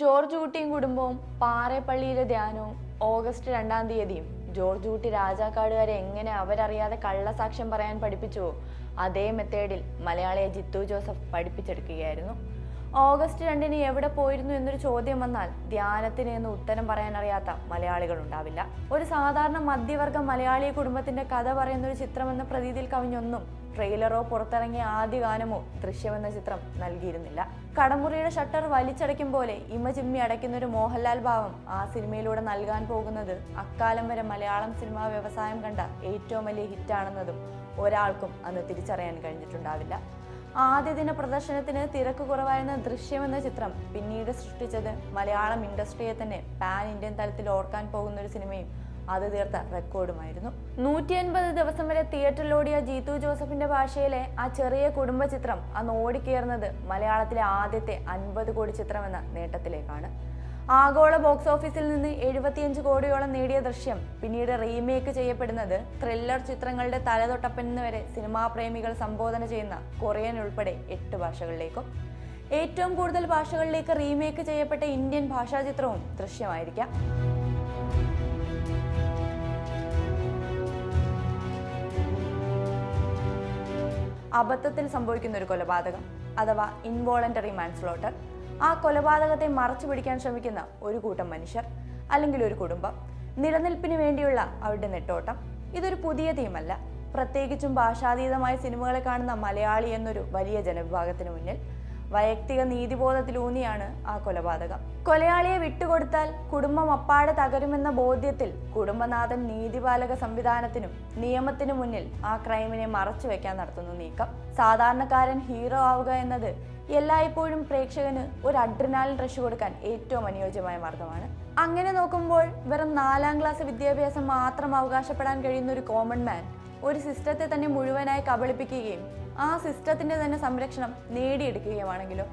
George കുട്ടിയും കുടുംബവും പാറേപ്പള്ളിയിലെ ധ്യാനവും ഓഗസ്റ്റ് രണ്ടാം തീയതിയും. ജോർജ് കുട്ടി രാജാക്കാടുകാരെ എങ്ങനെ അവരറിയാതെ കള്ളസാക്ഷ്യം പറയാൻ പഠിപ്പിച്ചുവോ അതേ മെത്തേഡിൽ മലയാളിയെ ജിത്തു ജോസഫ് പഠിപ്പിച്ചെടുക്കുകയായിരുന്നു. ഓഗസ്റ്റ് രണ്ടിന് എവിടെ പോയിരുന്നു എന്നൊരു ചോദ്യം വന്നാൽ ധ്യാനത്തിന് എന്ന് ഉത്തരം പറയാൻ അറിയാത്ത മലയാളികൾ ഉണ്ടാവില്ല. ഒരു സാധാരണ മധ്യവർഗ മലയാളി കുടുംബത്തിന്റെ കഥ പറയുന്ന ഒരു ചിത്രമെന്ന പ്രതീതിയിൽ കവിഞ്ഞൊന്നും ട്രെയിലറോ പുറത്തിറങ്ങിയ ആദ്യ ഗാനമോ ദൃശ്യമെന്ന ചിത്രം നൽകിയിരുന്നില്ല. കടമുറിയുടെ ഷട്ടർ വലിച്ചടയ്ക്കും പോലെ ഇമ ചിമ്മി അടയ്ക്കുന്ന ഒരു മോഹൻലാൽ ഭാവം ആ സിനിമയിലൂടെ നൽകാൻ പോകുന്നത് അക്കാലം വരെ മലയാളം സിനിമാ വ്യവസായം കണ്ട ഏറ്റവും വലിയ ഹിറ്റാണെന്നതും ഒരാൾക്കും അന്ന് തിരിച്ചറിയാൻ കഴിഞ്ഞിട്ടുണ്ടാവില്ല. ആദ്യ ദിന പ്രദർശനത്തിന് തിരക്ക് കുറവായിരുന്ന ദൃശ്യം എന്ന ചിത്രം പിന്നീട് സൃഷ്ടിച്ചത് മലയാളം ഇൻഡസ്ട്രിയെ തന്നെ പാൻ ഇന്ത്യൻ തലത്തിൽ ഓർക്കാൻ പോകുന്ന ഒരു സിനിമയും അത് തീർത്ത റെക്കോർഡുമായിരുന്നു. നൂറ്റി അൻപത് ദിവസം വരെ തിയേറ്ററിലോടിയ ജീതു ജോസഫിന്റെ ഭാഷയിലെ ആ ചെറിയ കുടുംബ ചിത്രം അന്ന് ഓടിക്കേറുന്നത് മലയാളത്തിലെ ആദ്യത്തെ അൻപത് കോടി ചിത്രം എന്ന നേട്ടത്തിലേക്കാണ്. ആഗോള ബോക്സ് ഓഫീസിൽ നിന്ന് എഴുപത്തിയഞ്ച് കോടിയോളം നേടിയ ദൃശ്യം പിന്നീട് റീമേക്ക് ചെയ്യപ്പെടുന്നത് ത്രില്ലർ ചിത്രങ്ങളുടെ തലതൊട്ടപ്പൻ വരെ സിനിമാ പ്രേമികൾ സംബോധന ചെയ്യുന്ന കൊറിയൻ ഉൾപ്പെടെ എട്ട് ഭാഷകളിലേക്കും. ഏറ്റവും കൂടുതൽ ഭാഷകളിലേക്ക് റീമേക്ക് ചെയ്യപ്പെട്ട ഇന്ത്യൻ ഭാഷാ ചിത്രവും ദൃശ്യമായിരിക്കാം. അബദ്ധത്തിൽ സംഭവിക്കുന്ന ഒരു കൊലപാതകം അഥവാ ഇൻവോളണ്ടറി മാൻസ്ലോട്ടർ ആ കൊലപാതകത്തെ മറച്ചു പിടിക്കാൻ ശ്രമിക്കുന്ന ഒരു കൂട്ടം മനുഷ്യർ അല്ലെങ്കിൽ ഒരു കുടുംബം നിലനിൽപ്പിന് വേണ്ടിയുള്ള അവരുടെ നെട്ടോട്ടം. ഇതൊരു പുതിയ തീമല്ല പ്രത്യേകിച്ചും ഭാഷാതീതമായ സിനിമകളെ കാണുന്ന മലയാളി എന്നൊരു വലിയ ജനവിഭാഗത്തിന് മുന്നിൽ വൈയക്തിക നീതിബോധത്തിലൂന്നിയാണ് ആ കൊലപാതകം. കൊലയാളിയെ വിട്ടുകൊടുത്താൽ കുടുംബം അപ്പാടെ തകരുമെന്ന ബോധ്യത്തിൽ കുടുംബനാഥൻ നീതിപാലക സംവിധാനത്തിനും നിയമത്തിനു മുന്നിൽ ആ ക്രൈമിനെ മറച്ചു വെക്കാൻ നടത്തുന്നു നീക്കം. സാധാരണക്കാരൻ ഹീറോ ആവുക എന്നത് എല്ലായ്പ്പോഴും പ്രേക്ഷകന് ഒരു അഡ്രിനാലിൻ റഷ് കൊടുക്കാൻ ഏറ്റവും അനുയോജ്യമായ മാർഗമാണ്. അങ്ങനെ നോക്കുമ്പോൾ വെറും നാലാം ക്ലാസ് വിദ്യാഭ്യാസം മാത്രം അവകാശപ്പെടാൻ കഴിയുന്ന ഒരു കോമൺ മാൻ ഒരു സിസ്റ്റത്തെ തന്നെ മുഴുവനായി കബളിപ്പിക്കുകയും ആ സിസ്റ്റത്തിന്റെ തന്നെ സംരക്ഷണം നേടിയെടുക്കുകയുമാണെങ്കിലോ?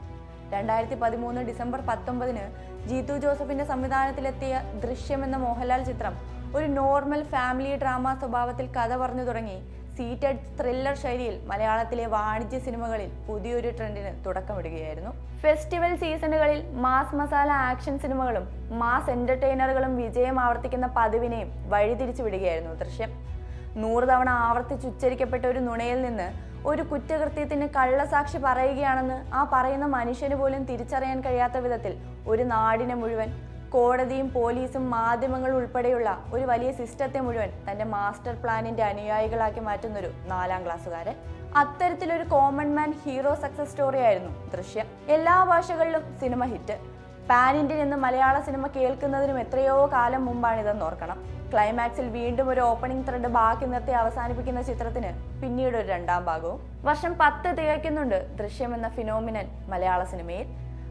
രണ്ടായിരത്തി പതിമൂന്ന് ഡിസംബർ പത്തൊമ്പതിന് ജീതു ജോസഫിന്റെ സംവിധാനത്തിലെത്തിയ ദൃശ്യം എന്ന മോഹൻലാൽ ചിത്രം ഒരു നോർമൽ ഫാമിലി ഡ്രാമ സ്വഭാവത്തിൽ കഥ പറഞ്ഞു തുടങ്ങി. സീറ്റഡ് ത്രില്ലർ ശൈലിയിൽ മലയാളത്തിലെ വാണിജ്യ സിനിമകളിൽ പുതിയൊരു ട്രെൻഡിന് തുടക്കമിടുകയായിരുന്നു. ഫെസ്റ്റിവൽ സീസണുകളിൽ മാസ് മസാല ആക്ഷൻ സിനിമകളും മാസ് എന്റർടൈനറുകളും വിജയം ആവർത്തിക്കുന്ന പതിവിനെയും വഴിതിരിച്ചു വിടുകയായിരുന്നു ദൃശ്യം. നൂറ് തവണ ആവർത്തിച്ച് ഉച്ചരിക്കപ്പെട്ട ഒരു നുണയിൽ നിന്ന് ഒരു കുറ്റകൃത്യത്തിന് കള്ളസാക്ഷി പറയുകയാണെന്ന് ആ പറയുന്ന മനുഷ്യന് പോലും തിരിച്ചറിയാൻ കഴിയാത്ത വിധത്തിൽ ഒരു നാടിനെ മുഴുവൻ കോടതിയും പോലീസും മാധ്യമങ്ങൾ ഉൾപ്പെടെയുള്ള ഒരു വലിയ സിസ്റ്റത്തെ മുഴുവൻ തന്റെ മാസ്റ്റർ പ്ലാനിന്റെ അനുയായികളാക്കി മാറ്റുന്നൊരു നാലാം ക്ലാസ്സുകാരൻ. അത്തരത്തിലൊരു common man hero success story ആയിരുന്നു ദൃശ്യം. എല്ലാ ഭാഷകളിലും സിനിമ ഹിറ്റ്. പാൻ ഇന്ത്യൻ എന്ന് മലയാള സിനിമ കേൾക്കുന്നതിനും എത്രയോ കാലം മുമ്പാണിതെന്ന് ഓർക്കണം. ക്ലൈമാക്സിൽ വീണ്ടും ഒരു ഓപ്പണിംഗ് ത്രെഡ് ബാക്കി നിർത്തി അവസാനിപ്പിക്കുന്ന ചിത്രത്തിന് പിന്നീട് ഒരു രണ്ടാം ഭാഗവും. വർഷം പത്ത് തികയ്ക്കുന്നുണ്ട് ദൃശ്യം എന്ന ഫിനോമിനൻ മലയാള സിനിമയിൽ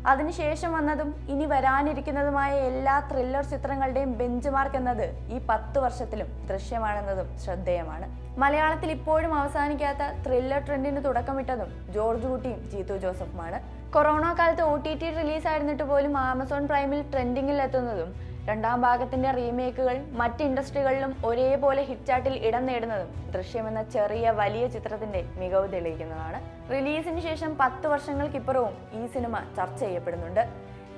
അതിനുശേഷം വന്നതും ഇനി വരാനിരിക്കുന്നതുമായ എല്ലാ ത്രില്ലർ ചിത്രങ്ങളുടെയും ബെഞ്ച് മാർക്ക് എന്നത് ഈ പത്ത് വർഷത്തിലും ദൃശ്യമാണെന്നതും ശ്രദ്ധേയമാണ്. മലയാളത്തിൽ ഇപ്പോഴും അവസാനിക്കാത്ത ത്രില്ലർ ട്രെൻഡിന് തുടക്കമിട്ടതും ജോർജ് കുട്ടിയും ജീതു ജോസഫുമാണ്. കൊറോണ കാലത്ത് ഒ ടി ടി റിലീസായിരുന്നിട്ട് പോലും ആമസോൺ പ്രൈമിൽ ട്രെൻഡിങ്ങിൽ എത്തുന്നതും രണ്ടാം ഭാഗത്തിന്റെ റീമേക്കുകൾ മറ്റ് ഇൻഡസ്ട്രികളിലും ഒരേപോലെ ഹിറ്റ് ചാർട്ടിൽ ഇടം നേടുന്നതും ദൃശ്യമെന്ന ചെറിയ വലിയ ചിത്രത്തിന്റെ മികവ് തെളിയിക്കുന്നതാണ്. റിലീസിന് ശേഷം പത്ത് വർഷങ്ങൾക്കിപ്പുറവും ഈ സിനിമ ചർച്ച ചെയ്യപ്പെടുന്നുണ്ട്.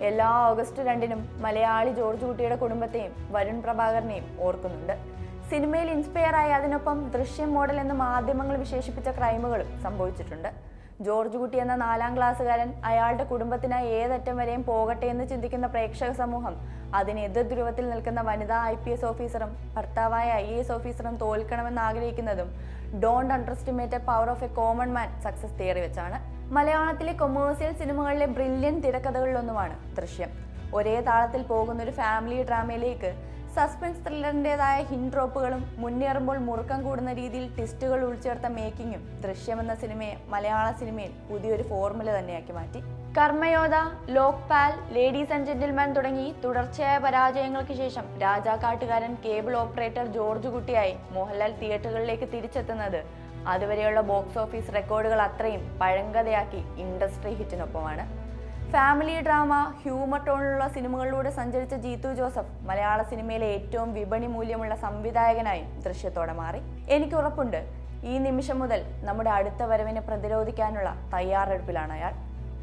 എല്ലാ ഓഗസ്റ്റ് രണ്ടിനും മലയാളി ജോർജ് കുട്ടിയുടെ കുടുംബത്തെയും വരുൺ പ്രഭാകരനെയും ഓർക്കുന്നുണ്ട്. സിനിമയിൽ ഇൻസ്പയർ ആയി അതിനൊപ്പം ദൃശ്യം മോഡൽ എന്ന് മാധ്യമങ്ങൾ വിശേഷിപ്പിച്ച ക്രൈമുകളും സംഭവിച്ചിട്ടുണ്ട്. ജോർജ് കുട്ടി എന്ന നാലാം ക്ലാസ്സുകാരൻ അയാളുടെ കുടുംബത്തിനായി ഏതറ്റം വരെയും പോകട്ടെ എന്ന് ചിന്തിക്കുന്ന പ്രേക്ഷക സമൂഹം അതിന് എതിർ ധ്രുവത്തിൽ നിൽക്കുന്ന വനിതാ ഐ പി എസ് ഓഫീസറും ഭർത്താവായ ഐ എസ് ഓഫീസറും തോൽക്കണമെന്ന് ആഗ്രഹിക്കുന്നതും don't underestimate power of a common man success theory വെച്ചാണ്. മലയാളത്തിലെ കൊമേഴ്സ്യൽ സിനിമകളിലെ ബ്രില്യൻ തിരക്കഥകളിലൊന്നുമാണ് ദൃശ്യം. ഒരേ താളത്തിൽ പോകുന്ന ഒരു ഫാമിലി ഡ്രാമയിലേക്ക് സസ്പെൻസ് ത്രില്ലറിന്റെതായ ഹിൻട്രോപ്പുകളും മുന്നേറുമ്പോൾ മുറുക്കം കൂടുന്ന രീതിയിൽ ട്വിസ്റ്റുകൾ ഉൾച്ചേർത്ത മേക്കിങ്ങും ദൃശ്യമെന്ന സിനിമയെ മലയാള സിനിമയിൽ പുതിയൊരു ഫോർമുല തന്നെയാക്കി മാറ്റി. Karmayodha Lokpal ladies and gentleman തുടങ്ങി തുടർച്ചയായ പരാജയങ്ങൾക്ക് ശേഷം രാജാക്കാട്ടുകാരൻ കേബിൾ ഓപ്പറേറ്റർ ജോർജ് കുട്ടിയായി മോഹൻലാൽ തിയേറ്ററുകളിലേക്ക് തിരിച്ചെത്തുന്നത്. അതുവരെയുള്ള ബോക്സ് ഓഫീസ് റെക്കോർഡുകൾ അത്രയും പഴങ്കഥയാക്കി ഇൻഡസ്ട്രി ഹിറ്റിനൊപ്പമാണ് ഫാമിലി ഡ്രാമ ഹ്യൂമർ ടോണിലുള്ള സിനിമകളിലൂടെ സഞ്ചരിച്ച ജീത്തു ജോസഫ് മലയാള സിനിമയിലെ ഏറ്റവും വിപണി മൂല്യമുള്ള സംവിധായകനായി ദൃശ്യത്തോടെ മാറി. എനിക്ക് ഉറപ്പുണ്ട് ഈ നിമിഷം മുതൽ നമ്മുടെ അടുത്ത വരവിനെ പ്രതിരോധിക്കാനുള്ള തയ്യാറെടുപ്പിലാണ് അയാൾ.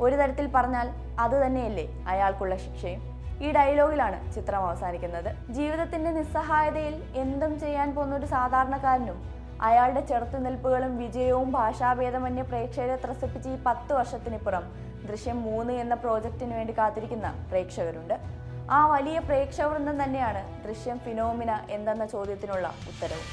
ഒരു തരത്തിൽ പറഞ്ഞാൽ അത് തന്നെയല്ലേ അയാൾക്കുള്ള ശിക്ഷയും. ഈ ഡയലോഗിലാണ് ചിത്രം അവസാനിക്കുന്നത്. ജീവിതത്തിന്റെ നിസ്സഹായതയിൽ എന്തും ചെയ്യാൻ പോകുന്ന ഒരു സാധാരണക്കാരനും അയാളുടെ ചെറുത്തുനിൽപ്പുകളും വിജയവും ഭാഷാഭേദമന്യ പ്രേക്ഷകരെ ത്രസിപ്പിച്ച് ഈ പത്ത് വർഷത്തിനിപ്പുറം ദൃശ്യം മൂന്ന് എന്ന പ്രോജക്റ്റിന് വേണ്ടി കാത്തിരിക്കുന്ന പ്രേക്ഷകരുണ്ട്. ആ വലിയ പ്രേക്ഷകവൃന്ദം തന്നെയാണ് ദൃശ്യം ഫിനോമിന എന്തെന്ന ചോദ്യത്തിനുള്ള ഉത്തരവും.